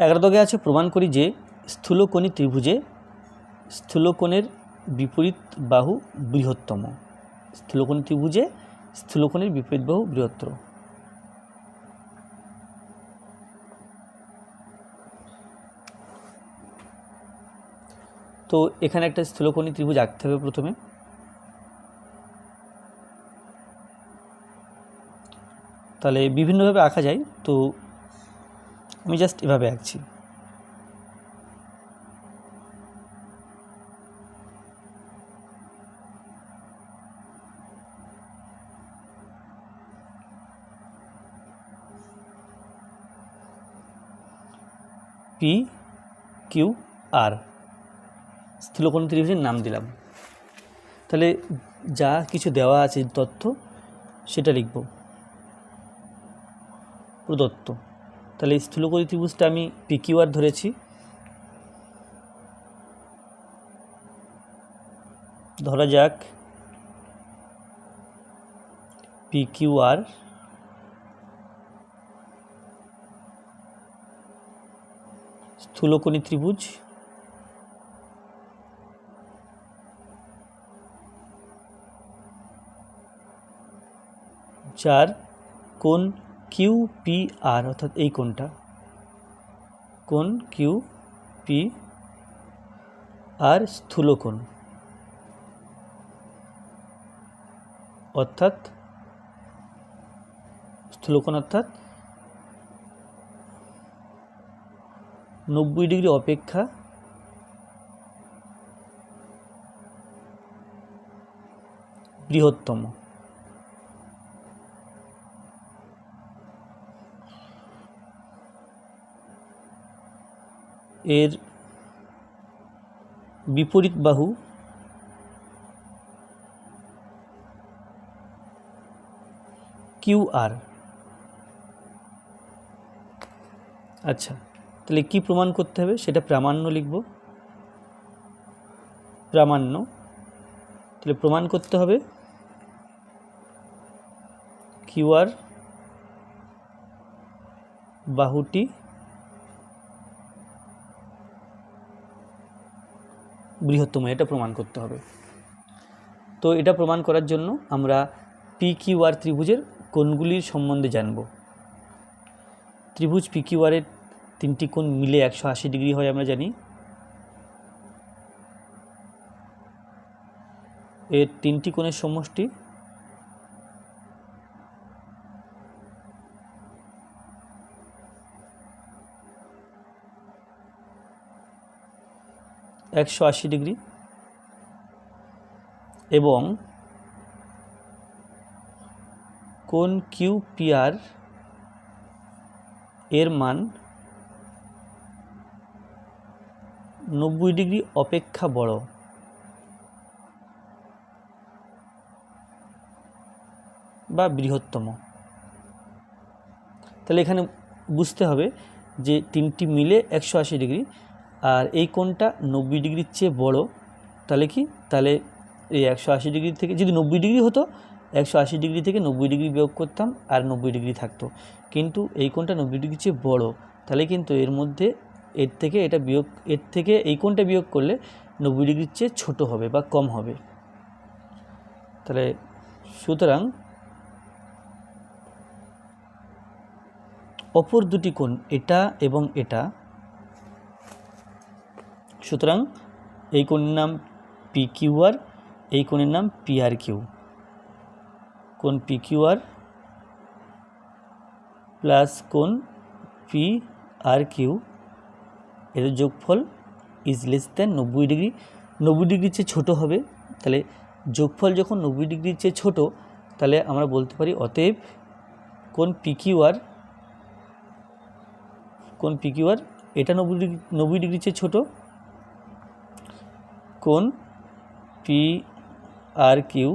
এগারো দাগে আছে প্রমাণ করি যে স্থূলকোণী ত্রিভুজে স্থূলকোণের বিপরীত বাহু বৃহত্তম। স্থূলকোণী ত্রিভুজে স্থূলকোণের বিপরীত বাহু বৃহত্তর। তো এখানে একটা স্থূলকোণী ত্রিভুজ আঁকতে হবে প্রথমে। তাহলে বিভিন্নভাবে আঁকা যায়। তো আমি জাস্ট এভাবে আঁকছি। পি কিউ আর স্থূলকোণ ত্রিভুজের নাম দিলাম। তাহলে যা কিছু দেওয়া আছে তথ্য, সেটা লিখব। প্রদত্ত। তাহলে স্থূলকোণী ত্রিভুজটা আমি পি কিউ আর ধরেছি। ধরা যাক পি কিউ আর স্থূলকোণী ত্রিভুজ। যার কোণ কিউ পি আর অর্থাৎ এই কোণটা। কোণ কিউ পি আর স্থূলকোণ অর্থাৎ স্থূলকোণ অর্থাৎ নব্বই ডিগ্রি অপেক্ষা বৃহত্তম। এর বিপরীত বাহু কিউ আর। আচ্ছা তাহলে কি প্রমাণ করতে হবে? সেটা প্রামাণ্য লিখব। প্রামাণ্য। তাহলে প্রমাণ করতে হবে কিউ আর বাহুটি বৃহত্তম, এটা প্রমাণ করতে হবে। তো এটা প্রমাণ করার জন্য আমরা পি কিউ আর ত্রিভুজের কোণগুলির সম্বন্ধে জানব। ত্রিভুজ পি কিউ আরের তিনটি কোণ মিলে একশো আশি ডিগ্রি হয় আমরা জানি। এর তিনটি কোণের সমষ্টি একশো আশি ডিগ্রি। এবং কোণ কিউ পি আর এর মান নব্বই ডিগ্রি অপেক্ষা বড়? বা বৃহত্তম? তাহলে এখানে বুঝতে হবে যে তিনটি মিলে একশো আশি ডিগ্রি। আর এই কোণটা নব্বই ডিগ্রির চেয়ে বড়, তাহলে কি? তাহলে এই একশো আশি ডিগ্রি থেকে, যদি নব্বই ডিগ্রি হতো, একশো আশি ডিগ্রি থেকে নব্বই ডিগ্রি বিয়োগ করতাম আর নব্বই ডিগ্রি থাকতো। কিন্তু এই কোণটা নব্বই ডিগ্রির চেয়ে বড়, তাহলে কিন্তু এর মধ্যে এর থেকে এটা বিয়োগ, এর থেকে এই কোণটা বিয়োগ করলে নব্বই ডিগ্রির চেয়ে ছোট হবে বা কম হবে। তাহলে সুতরাং অপর দুটি কোণ, এটা এবং এটা সুতরাং এই কোণের নাম পি কিউ আর এই কোণের নাম পি আর কিউ কোণ পি কিউ আর প্লাস কোণ পি আর কিউ এদের যোগফল ইজ লেস দ্যান নব্বই ডিগ্রি। নব্বই ডিগ্রির চেয়ে ছোটো হবে। তাহলে যোগফল যখন নব্বই ডিগ্রির চেয়ে ছোটো, তাহলে আমরা বলতে পারি অতএব কোণ পি কিউ আর কোণ পি কিউ আর এটা নব্বই ডিগ্রি, নব্বই ডিগ্রির চেয়ে ছোটো। কোণ পি আর কিউ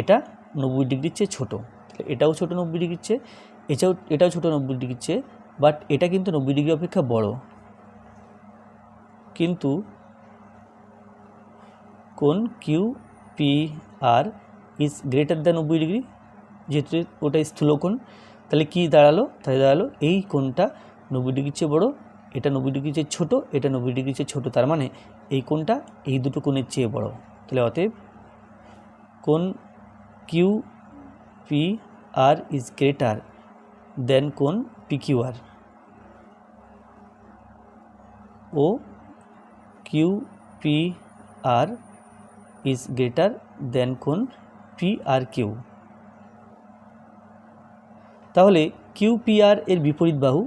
এটা নব্বই ডিগ্রির চেয়ে ছোটো। এটাও ছোটো নব্বই ডিগ্রির চেয়ে এটাও এটাও ছোটো নব্বই ডিগ্রির চেয়ে বাট এটা কিন্তু নব্বই ডিগ্রি অপেক্ষা বড়। কিন্তু কোন Q P R is greater than নব্বই ডিগ্রি, যেহেতু ওটা স্থূলকোণ তাহলে কি দাঁড়াল? তাহলে দাঁড়াল এই কোণটা নব্বই ডিগ্রির চেয়ে বড়, এটা নব্বই ডিগ্রির চেয়ে ছোটো, এটা নব্বই ডিগ্রির চেয়ে ছোটো, তার মানে এই কোণটা এই দুটো কোণের চেয়ে বড়। তাহলে অতএব কোণ Q P R is greater than কোণ P Q R O Q P R is greater than কোণ পি আর কিউ তাহলে কিউ পি আর এর বিপরীত বাহু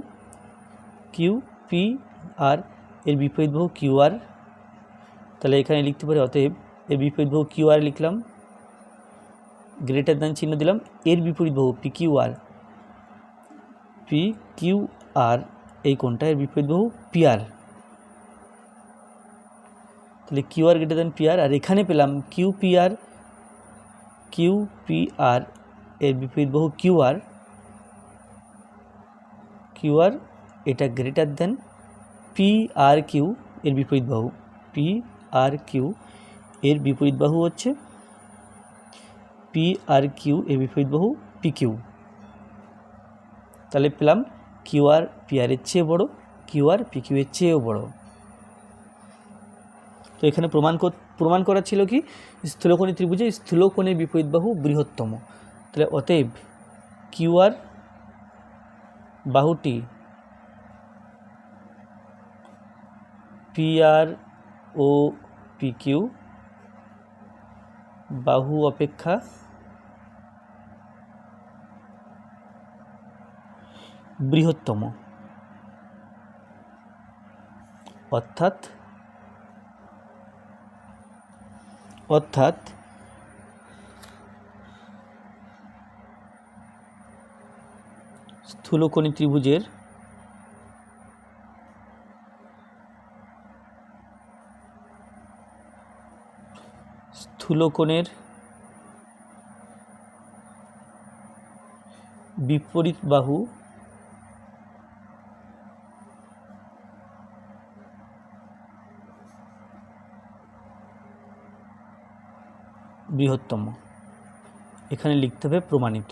কিউ পি আর এর বিপরীত বাহু কিউ আর তাহলে এখানে লিখতে পারি, অতএব এর বিপরীত বহু কিউ আর লিখলাম গ্রেটার দ্যান চিহ্ন দিলাম, এর বিপরীত বহু P Q R, P Q R, এই কোনটা এর বিপরীত বহু পি আর, তাহলে Q R greater than P R আর এখানে পেলাম Q P R, Q P R, এর বিপরীত বহু কিউ আর কিউ আর এটা greater than P R Q, এর বিপরীত বহু পি আর কিউ এর বিপরীত বাহু হচ্ছে পি আর কিউ এর বিপরীত বাহু পি কিউ তাহলে পেলাম কিউ আর পি আর এর চেয়ে বড়ো কিউ আর পি কিউ এর চেয়েও বড়। তো এখানে প্রমাণ প্রমাণ করা ছিল কি? স্থূলকোণী ত্রিভুজে স্থূলকোণের বিপরীত বাহু বৃহত্তম। তাহলে অতএব কিউ আর বাহুটি পি আর ও পি কিউ বাহু অপেক্ষা বৃহত্তম অর্থাৎ অর্থাৎ স্থূলকোণী ত্রিভুজের স্থূলকোণের বিপরীত বাহু বৃহত্তম। এখানে লিখতে হবে প্রমাণিত।